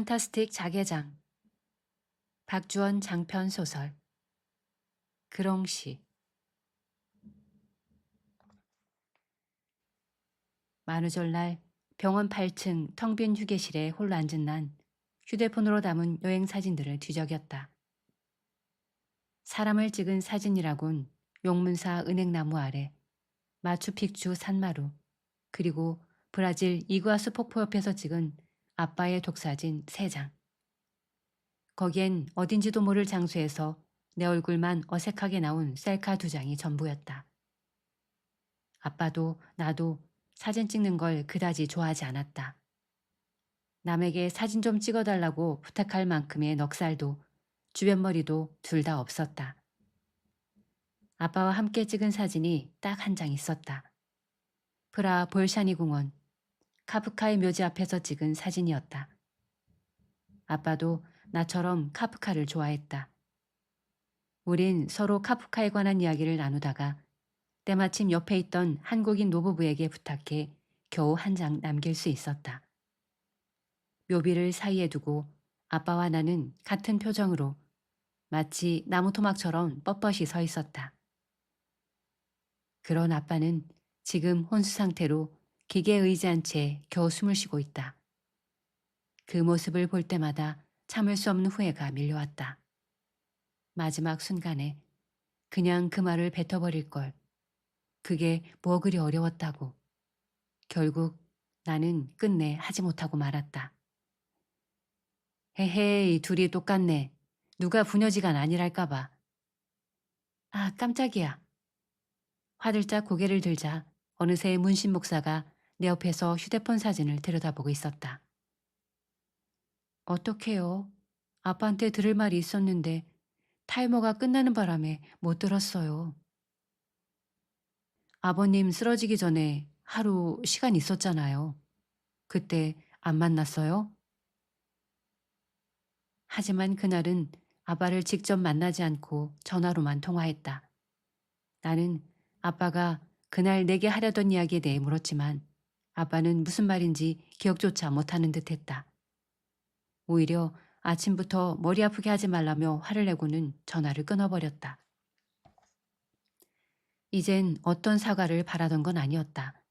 판타스틱 자개장. 박주원 장편 소설. 그롱시. 만우절날 병원 8층 텅 빈 휴게실에 홀로 앉은 난 휴대폰으로 담은 여행 사진들을 뒤적였다. 사람을 찍은 사진이라곤 용문사 은행나무 아래 마추픽추 산마루 그리고 브라질 이구아수 폭포 옆에서 찍은 아빠의 독사진 3장. 거기엔 어딘지도 모를 장소에서 내 얼굴만 어색하게 나온 셀카 두 장이 전부였다. 아빠도 나도 사진 찍는 걸 그다지 좋아하지 않았다. 남에게 사진 좀 찍어달라고 부탁할 만큼의 넉살도 주변머리도 둘 다 없었다. 아빠와 함께 찍은 사진이 딱 한 장 있었다. 프라 볼샤니 공원, 카프카의 묘지 앞에서 찍은 사진이었다. 아빠도 나처럼 카프카를 좋아했다. 우린 서로 카프카에 관한 이야기를 나누다가 때마침 옆에 있던 한국인 노부부에게 부탁해 겨우 한 장 남길 수 있었다. 묘비를 사이에 두고 아빠와 나는 같은 표정으로 마치 나무 토막처럼 뻣뻣이 서 있었다. 그런 아빠는 지금 혼수 상태로 기계에 의지한 채 겨우 숨을 쉬고 있다. 그 모습을 볼 때마다 참을 수 없는 후회가 밀려왔다. 마지막 순간에 그냥 그 말을 뱉어버릴 걸. 그게 뭐 그리 어려웠다고. 결국 나는 끝내 하지 못하고 말았다. 헤헤 이 둘이 똑같네. 누가 부녀지간 아니랄까봐. 아 깜짝이야. 화들짝 고개를 들자 어느새 문신 목사가 내 옆에서 휴대폰 사진을 들여다보고 있었다. 어떡해요. 아빠한테 들을 말이 있었는데 타이머가 끝나는 바람에 못 들었어요. 아버님 쓰러지기 전에 하루 시간 있었잖아요. 그때 안 만났어요? 하지만 그날은 아빠를 직접 만나지 않고 전화로만 통화했다. 나는 아빠가 그날 내게 하려던 이야기에 대해 물었지만 아빠는 무슨 말인지 기억조차 못하는 듯 했다. 오히려 아침부터 머리 아프게 하지 말라며 화를 내고는 전화를 끊어버렸다. 이젠 어떤 사과를 바라던 건 아니었다.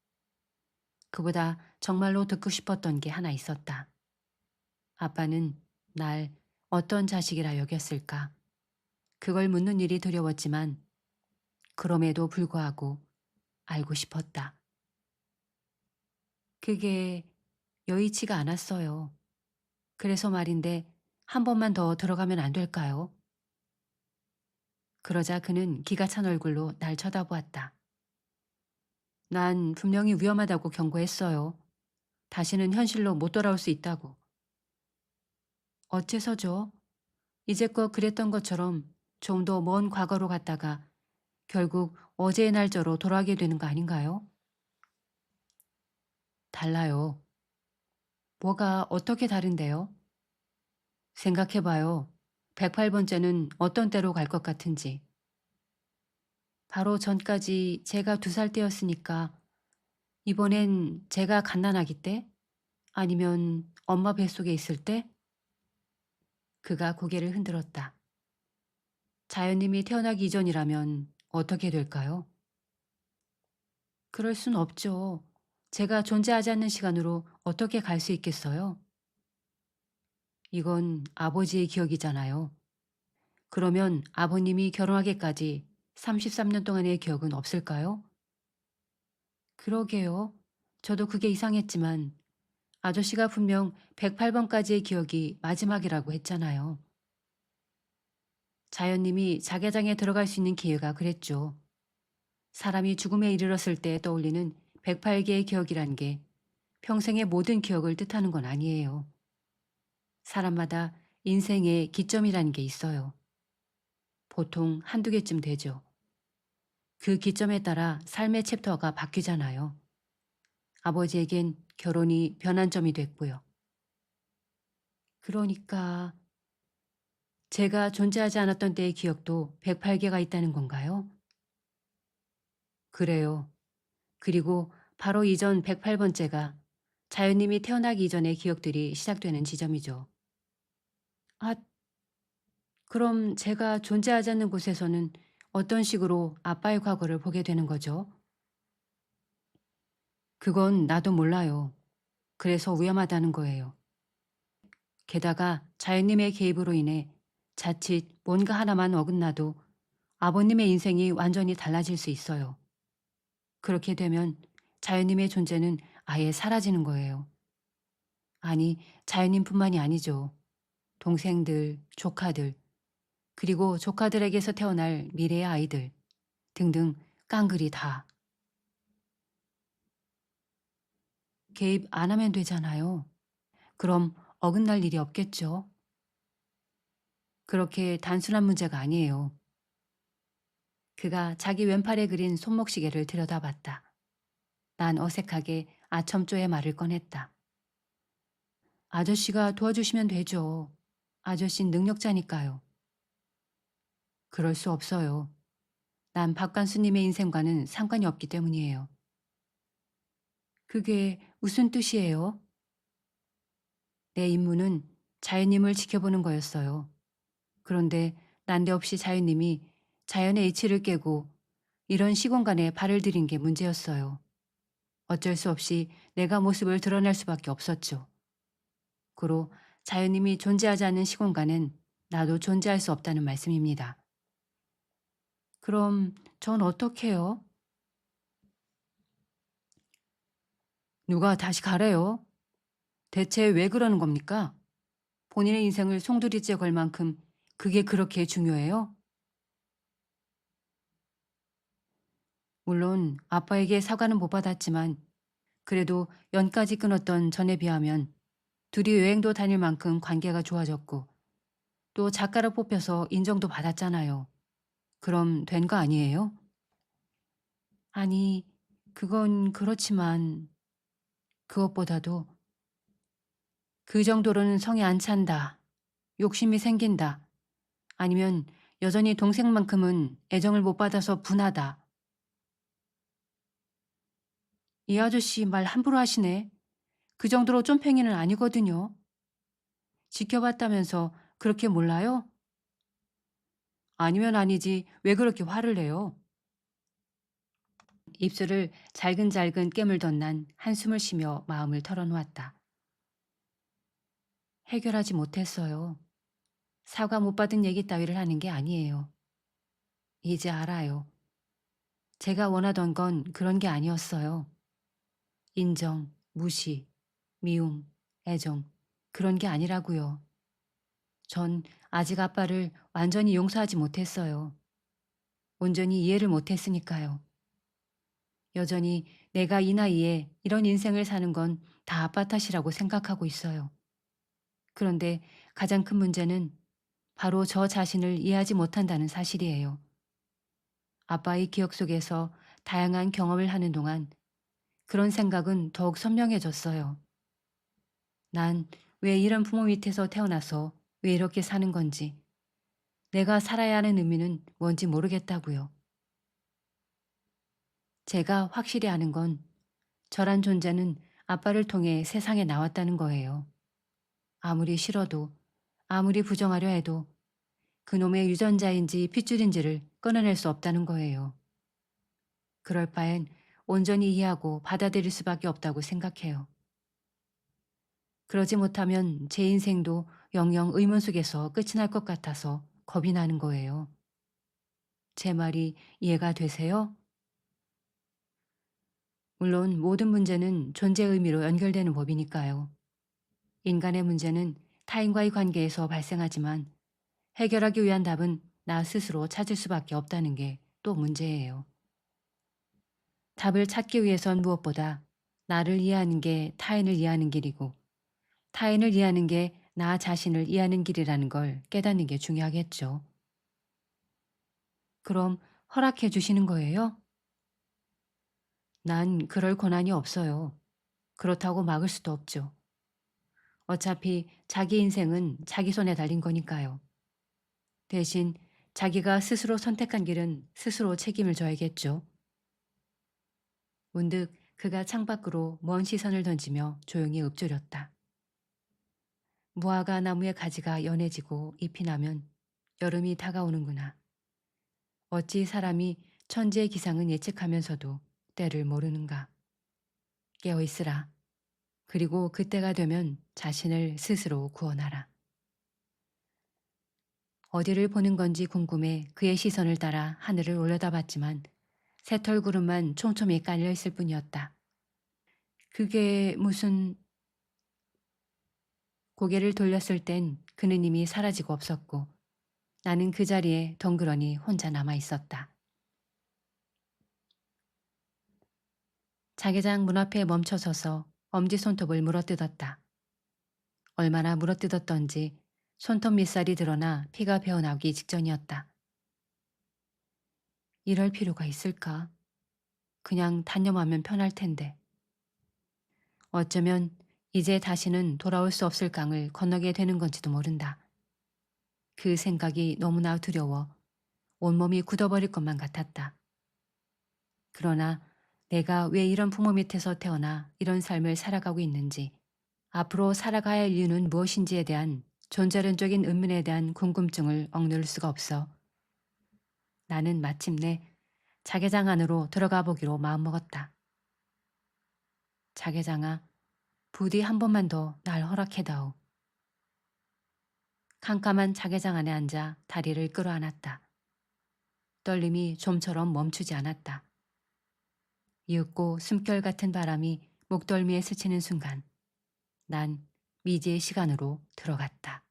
그보다 정말로 듣고 싶었던 게 하나 있었다. 아빠는 날 어떤 자식이라 여겼을까? 그걸 묻는 일이 두려웠지만 그럼에도 불구하고 알고 싶었다. 그게 여의치가 않았어요. 그래서 말인데 한 번만 더 들어가면 안 될까요? 그러자 그는 기가 찬 얼굴로 날 쳐다보았다. 난 분명히 위험하다고 경고했어요. 다시는 현실로 못 돌아올 수 있다고. 어째서죠? 이제껏 그랬던 것처럼 좀 더 먼 과거로 갔다가 결국 어제의 날짜로 돌아가게 되는 거 아닌가요? 달라요. 뭐가 어떻게 다른데요? 생각해봐요. 108번째는 어떤 때로 갈 것 같은지. 바로 전까지 제가 두 살 때였으니까 이번엔 제가 갓난아기 때? 아니면 엄마 뱃속에 있을 때? 그가 고개를 흔들었다. 자연님이 태어나기 이전이라면 어떻게 될까요? 그럴 순 없죠. 제가 존재하지 않는 시간으로 어떻게 갈 수 있겠어요? 이건 아버지의 기억이잖아요. 그러면 아버님이 결혼하기까지 33년 동안의 기억은 없을까요? 그러게요. 저도 그게 이상했지만 아저씨가 분명 108번까지의 기억이 마지막이라고 했잖아요. 자연님이 자개장에 들어갈 수 있는 기회가 그랬죠. 사람이 죽음에 이르렀을 때 떠올리는 108개의 기억이란 게 평생의 모든 기억을 뜻하는 건 아니에요. 사람마다 인생의 기점이라는 게 있어요. 보통 한두 개쯤 되죠. 그 기점에 따라 삶의 챕터가 바뀌잖아요. 아버지에겐 결혼이 변환점이 됐고요. 그러니까 제가 존재하지 않았던 때의 기억도 108개가 있다는 건가요? 그래요. 그리고 바로 이전 108번째가 자연님이 태어나기 이전의 기억들이 시작되는 지점이죠. 아, 그럼 제가 존재하지 않는 곳에서는 어떤 식으로 아빠의 과거를 보게 되는 거죠? 그건 나도 몰라요. 그래서 위험하다는 거예요. 게다가 자연님의 개입으로 인해 자칫 뭔가 하나만 어긋나도 아버님의 인생이 완전히 달라질 수 있어요. 그렇게 되면 자연님의 존재는 아예 사라지는 거예요. 아니, 자연님뿐만이 아니죠. 동생들, 조카들, 그리고 조카들에게서 태어날 미래의 아이들 등등 깡그리 다. 개입 안 하면 되잖아요. 그럼 어긋날 일이 없겠죠. 그렇게 단순한 문제가 아니에요. 그가 자기 왼팔에 그린 손목시계를 들여다봤다. 난 어색하게 아첨조의 말을 꺼냈다. 아저씨가 도와주시면 되죠. 아저씨는 능력자니까요. 그럴 수 없어요. 난 박관수님의 인생과는 상관이 없기 때문이에요. 그게 무슨 뜻이에요? 내 임무는 자연님을 지켜보는 거였어요. 그런데 난데없이 자연님이 자연의 이치를 깨고 이런 시공간에 발을 들인 게 문제였어요. 어쩔 수 없이 내가 모습을 드러낼 수밖에 없었죠. 고로 자연님이 존재하지 않는 시공간엔 나도 존재할 수 없다는 말씀입니다. 그럼 전 어떡해요? 누가 다시 가래요? 대체 왜 그러는 겁니까? 본인의 인생을 송두리째 걸 만큼 그게 그렇게 중요해요? 물론 아빠에게 사과는 못 받았지만 그래도 연까지 끊었던 전에 비하면 둘이 여행도 다닐 만큼 관계가 좋아졌고 또 작가로 뽑혀서 인정도 받았잖아요. 그럼 된 거 아니에요? 아니, 그건 그렇지만 그것보다도 그 정도로는 성에 안 찬다. 욕심이 생긴다. 아니면 여전히 동생만큼은 애정을 못 받아서 분하다. 이 아저씨 말 함부로 하시네. 그 정도로 쫌팽이는 아니거든요. 지켜봤다면서 그렇게 몰라요? 아니면 아니지 왜 그렇게 화를 내요? 입술을 잘근잘근 깨물던 난 한숨을 쉬며 마음을 털어놓았다. 해결하지 못했어요. 사과 못 받은 얘기 따위를 하는 게 아니에요. 이제 알아요. 제가 원하던 건 그런 게 아니었어요. 인정, 무시, 미움, 애정, 그런 게 아니라고요. 전 아직 아빠를 완전히 용서하지 못했어요. 온전히 이해를 못했으니까요. 여전히 내가 이 나이에 이런 인생을 사는 건 다 아빠 탓이라고 생각하고 있어요. 그런데 가장 큰 문제는 바로 저 자신을 이해하지 못한다는 사실이에요. 아빠의 기억 속에서 다양한 경험을 하는 동안 그런 생각은 더욱 선명해졌어요. 난 왜 이런 부모 밑에서 태어나서 왜 이렇게 사는 건지, 내가 살아야 하는 의미는 뭔지 모르겠다고요. 제가 확실히 아는 건 저란 존재는 아빠를 통해 세상에 나왔다는 거예요. 아무리 싫어도, 아무리 부정하려 해도 그놈의 유전자인지 핏줄인지를 끊어낼 수 없다는 거예요. 그럴 바엔 온전히 이해하고 받아들일 수밖에 없다고 생각해요. 그러지 못하면 제 인생도 영영 의문 속에서 끝이 날 것 같아서 겁이 나는 거예요. 제 말이 이해가 되세요? 물론 모든 문제는 존재 의미로 연결되는 법이니까요. 인간의 문제는 타인과의 관계에서 발생하지만 해결하기 위한 답은 나 스스로 찾을 수밖에 없다는 게 또 문제예요. 답을 찾기 위해선 무엇보다 나를 이해하는 게 타인을 이해하는 길이고 타인을 이해하는 게 나 자신을 이해하는 길이라는 걸 깨닫는 게 중요하겠죠. 그럼 허락해 주시는 거예요? 난 그럴 권한이 없어요. 그렇다고 막을 수도 없죠. 어차피 자기 인생은 자기 손에 달린 거니까요. 대신 자기가 스스로 선택한 길은 스스로 책임을 져야겠죠. 문득 그가 창밖으로 먼 시선을 던지며 조용히 읊조렸다. 무화과 나무의 가지가 연해지고 잎이 나면 여름이 다가오는구나. 어찌 사람이 천지의 기상은 예측하면서도 때를 모르는가. 깨어 있으라. 그리고 그때가 되면 자신을 스스로 구원하라. 어디를 보는 건지 궁금해 그의 시선을 따라 하늘을 올려다봤지만 새털구름만 촘촘히 깔려 있을 뿐이었다. 그게 무슨... 고개를 돌렸을 땐 그는 이미 사라지고 없었고 나는 그 자리에 덩그러니 혼자 남아 있었다. 자개장 문 앞에 멈춰 서서 엄지손톱을 물어뜯었다. 얼마나 물어뜯었던지 손톱 밑살이 드러나 피가 배어나오기 직전이었다. 이럴 필요가 있을까? 그냥 단념하면 편할 텐데. 어쩌면 이제 다시는 돌아올 수 없을 강을 건너게 되는 건지도 모른다. 그 생각이 너무나 두려워 온몸이 굳어버릴 것만 같았다. 그러나 내가 왜 이런 부모 밑에서 태어나 이런 삶을 살아가고 있는지, 앞으로 살아가야 할 이유는 무엇인지에 대한 존재론적인 의문에 대한 궁금증을 억누를 수가 없어. 나는 마침내 자개장 안으로 들어가 보기로 마음먹었다. 자개장아, 부디 한 번만 더 날 허락해다오. 캄캄한 자개장 안에 앉아 다리를 끌어안았다. 떨림이 좀처럼 멈추지 않았다. 이윽고 숨결 같은 바람이 목덜미에 스치는 순간 난 미지의 시간으로 들어갔다.